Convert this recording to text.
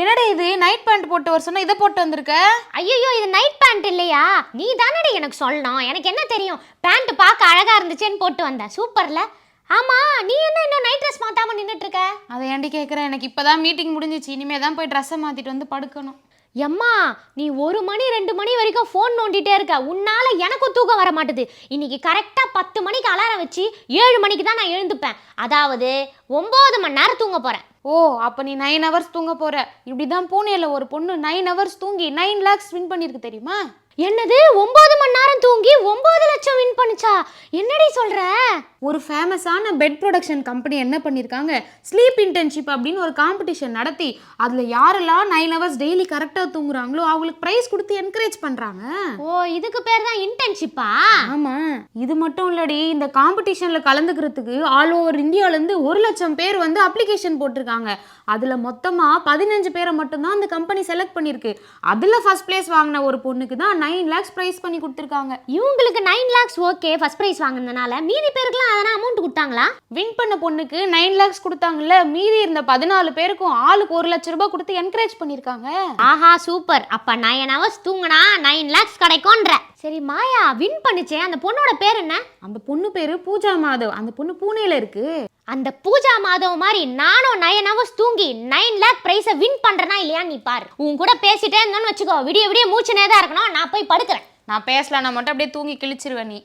என்னடா இது? Night pant போட்டு வர சொன்னா இதை போட்டு வந்திருக்க? ஐயோ இது நைட் பேண்ட் இல்லையா? நீ தானடி எனக்கு சொல்லணும். எனக்கு என்ன தெரியும்? பேண்ட் பார்க்க அழகா இருந்துச்சேன்னு போட்டு வந்தேன் சூப்பர்ல. ஆமா நீ என்ன இன்னும் நைட் ட்ரெஸ் மாத்தாம நின்னுட்டு இருக்க? அதை ஏன்டி கேட்குறேன் எனக்கு இப்பதான் மீட்டிங் முடிஞ்சிச்சு. இனிமே தான் போய் ட்ரெஸ்ஸை மாத்திட்டு வந்து படுக்கணும். எம்மா நீ ஒரு மணி ரெண்டு மணி வரைக்கும் ஃபோன் நோண்டிட்டே இருக்க. உன்னால எனக்கும் தூக்கம் வர மாட்டுது. இன்னைக்கு கரெக்டா பத்து மணிக்கு அலாரம் வச்சு ஏழு மணிக்கு தான் நான் எழுந்துப்பேன். அதாவது ஒன்பது மணி நேரம் தூங்க போறேன். ஓ அப்போ நீ நைன் ஹவர்ஸ் தூங்க போற. இப்படிதான் பூனேல ஒரு பொண்ணு நைன் ஹவர்ஸ் தூங்கி நைன் லேக்ஸ் வின் பண்ணிருக்கு தெரியுமா? என்னது? ஒன்பது தூங்கி ஒன்பது லட்சம் வின் பண்ணுச்சா? என்னடி சொல்ற? ஒரு ஃபேமஸான பெட் ப்ரொடக்ஷன் கம்பெனி என்ன பண்ணியிருக்காங்க ஸ்லீப் இன்டர்ன்ஷிப் அப்படின்னு ஒரு காம்படிஷன் நடத்தி அதில் யாரெல்லாம் நைன் ஹவர்ஸ் டெய்லி கரெக்டாக தூங்குறாங்களோ அவங்களுக்கு ப்ரைஸ் கொடுத்து என்கரேஜ் பண்ணுறாங்க ஓ இதுக்கு பேர் தான் இன்டர்ன்ஷிப்பா ஆமாம் இது மட்டும் இல்லடி இந்த காம்படிஷனில் கலந்துக்கிறதுக்கு ஆல் ஓவர் இந்தியாவிலேருந்து ஒரு லட்சம் பேர் வந்து அப்ளிகேஷன் போட்டிருக்காங்க. அதில் மொத்தமாக பதினஞ்சு பேரை மட்டும்தான் அந்த கம்பெனி செலக்ட் பண்ணியிருக்கு. அதில் ஃபர்ஸ்ட் பிளேஸ் வாங்கின ஒரு பொண்ணுக்கு தான் நைன் லேக்ஸ் ப்ரைஸ் பண்ணி கொடுத்துருக்காங்க. இவங்களுக்கு nine lakhs okay first prize வாங்கினதுனால மீதி பேருக்குலாம் அதெல்லாம் அமௌண்ட் கொடுத்தாங்களா? வின் பண்ண பொண்ணுக்கு நைன் லேக்ஸ் கொடுத்தாங்கல்ல மீதி இருந்த பதினாலு பேருக்கும் ஆளுக்கு ஒரு லட்ச ரூபாய் கொடுத்து என்கரேஜ் பண்ணியிருக்காங்க ஆஹா சூப்பர் அப்ப நைன் ஹவர்ஸ் தூங்குனா நைன் லேக்ஸ் கிடைக்கும்ன்ற. சரி மாயா வின் பண்ணுச்சே. அந்த பொண்ணோட பேர் என்ன? அந்த பொண்ணு பேரு பூஜா மாதவ். அந்த பொண்ணு பூனேல இருக்கு. அந்த பூஜா மாதவ் மாதிரி நானும் நைன் ஹவர்ஸ் தூங்கி நைன் லேக் ப்ரைஸை வின் பண்றேனா இல்லையா நீ பாரு. உன் கூட பேசிட்டே இருந்தோன்னு வச்சுக்கோ. விடிய விடிய மூச்சுனே தான் இருக்கணும். நான் போய் படுக்கிறேன். நான் பேசலாம் நான் மட்டும் அப்படியே தூங்கி கிழிச்சிருவேன் நீ.